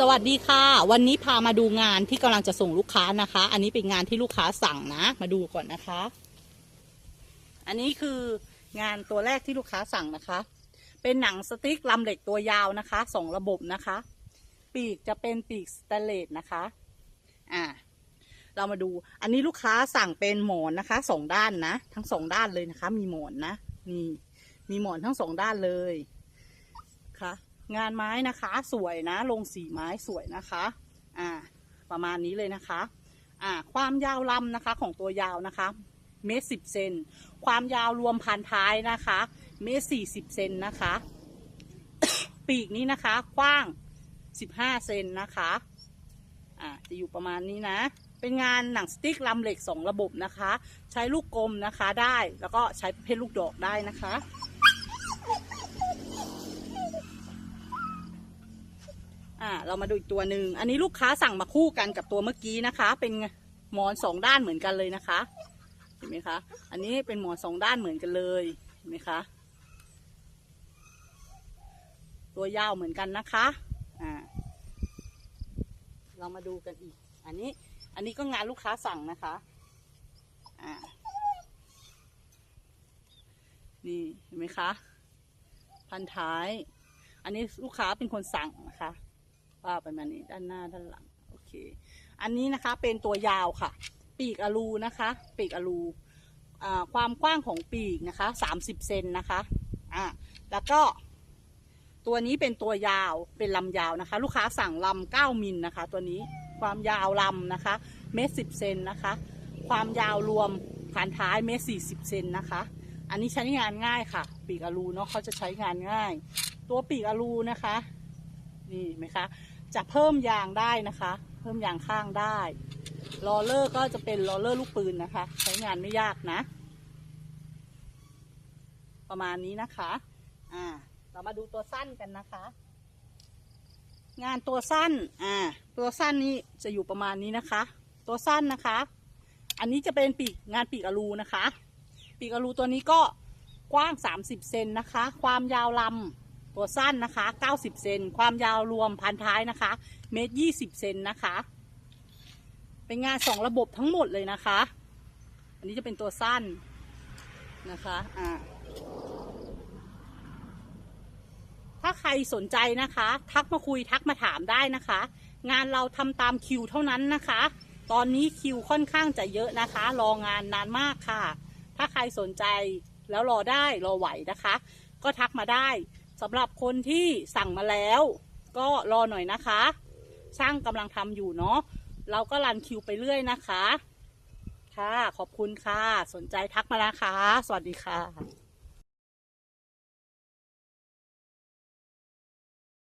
สวัสดีค่ะ วันนี้พามาดูงานที่กำลังจะส่งลูกค้านะคะ อันนี้เป็นงานที่ลูกค้าสั่งนะ มาดูก่อนนะคะ อันนี้คืองานตัวแรกที่ลูกค้าสั่งนะคะ เป็นหนังสติ๊กลำเหล็กตัวยาวนะคะสองระบบนะคะ ปีกจะเป็นปีกสแตเลสนะคะ อ่า เรามาดู อันนี้ลูกค้าสั่งเป็นหมอนนะคะสองด้านนะ ทั้งสองด้านเลยนะคะ มีหมอนนะมีมีหมอนทั้งสองด้านเลยค่ะ งานไม้นะคะสวยนะ ลงสีไม้สวยนะคะอ่าประมาณนี้เลยนะคะอ่าความยาวลำนะคะของตัวยาวนะคะเมตรสิบเซนความยาวรวมพันท้ายนะคะเมตรสี่สิบเซนนะคะ ปีกนี้นะคะกว้างสิบห้าเซนนะคะอ่าจะอยู่ประมาณนี้นะ เป็นงานหนังสติ๊กลำเหล็กสองระบบนะคะ ใช้ลูกกลมนะคะได้แล้วก็ใช้ประเภทลูกดอกได้นะคะ อ่า เรามาดูอีกตัวหนึ่ง อันนี้ลูกค้าสั่งมาคู่กันกับตัวเมื่อกี้นะคะ เป็นหมอนสองด้านเหมือนกันเลยนะคะ เห็นไหมคะ อันนี้เป็นหมอนสองด้านเหมือนกันเลย เห็นไหมคะ ตัวยาวเหมือนกันนะคะ อ่า เรามาดูกันอีก อันนี้ อันนี้ก็งานลูกค้าสั่งนะคะ อ่า นี่ เห็นไหมคะ พันท้าย อันนี้ลูกค้าเป็นคนสั่งนะคะ ว่าประมาณนี้ด้านหน้าด้านหลังโอเค อันนี้นะคะเป็นตัวยาวค่ะ ปีกอลูนะคะ ปีกอลูอความกว้างของปีกนะคะสามสิบเซนนะคะอ่าแล้วก็ตัวนี้เป็นตัวยาวเป็นลำยาวนะคะ ลูกค้าสั่งลำเก้ามิลนะคะ ตัวนี้ความยาวลำนะคะเมตรสิบเซนนะคะ ความยาวรวมผ่านท้ายเมตรสี่สิบเซนนะคะ อันนี้ใช้งานง่ายค่ะ ปีกอลูเนาะเขาจะใช้งานง่าย ตัวปีกอลูนะคะ นี่ไหมคะ จะเพิ่มยางได้นะคะ เพิ่มยางข้างได้ลอเลอร์ก็จะเป็นลอเลอร์ลูกปืนนะคะ ใช้งานไม่ยากนะ ประมาณนี้นะคะ อ่า เรามาดูตัวสั้นกันนะคะ งานตัวสั้น อ่า ตัวสั้นนี้จะอยู่ประมาณนี้นะคะ ตัวสั้นนะคะ อันนี้จะเป็นปีกงานปีกอลูนะคะ ปีกอลูตัวนี้ก็กว้าง 30 เซนนะคะ ความยาวลำ ตัวสั้นนะคะ 90 เซน ความยาวรวมพันท้ายนะคะ เมตร 20 เซนนะคะ เป็นงานสองระบบทั้งหมดเลยนะคะ อันนี้จะเป็นตัวสั้นนะคะ อ่า ถ้าใครสนใจนะคะ ทักมาคุยทักมาถามได้นะคะ งานเราทำตามคิวเท่านั้นนะคะ ตอนนี้คิวค่อนข้างจะเยอะนะคะ รองานนานมากค่ะ ถ้าใครสนใจแล้วรอได้รอไหวนะคะ ก็ทักมาได้ สำหรับคนที่สั่งมาแล้ว ก็รอหน่อยนะคะ สร้างกำลังทำอยู่เนาะเราก็รันคิวไปเรื่อยนะคะ ค่ะ ขอบคุณค่ะ สนใจทักมานะคะ สวัสดีค่ะ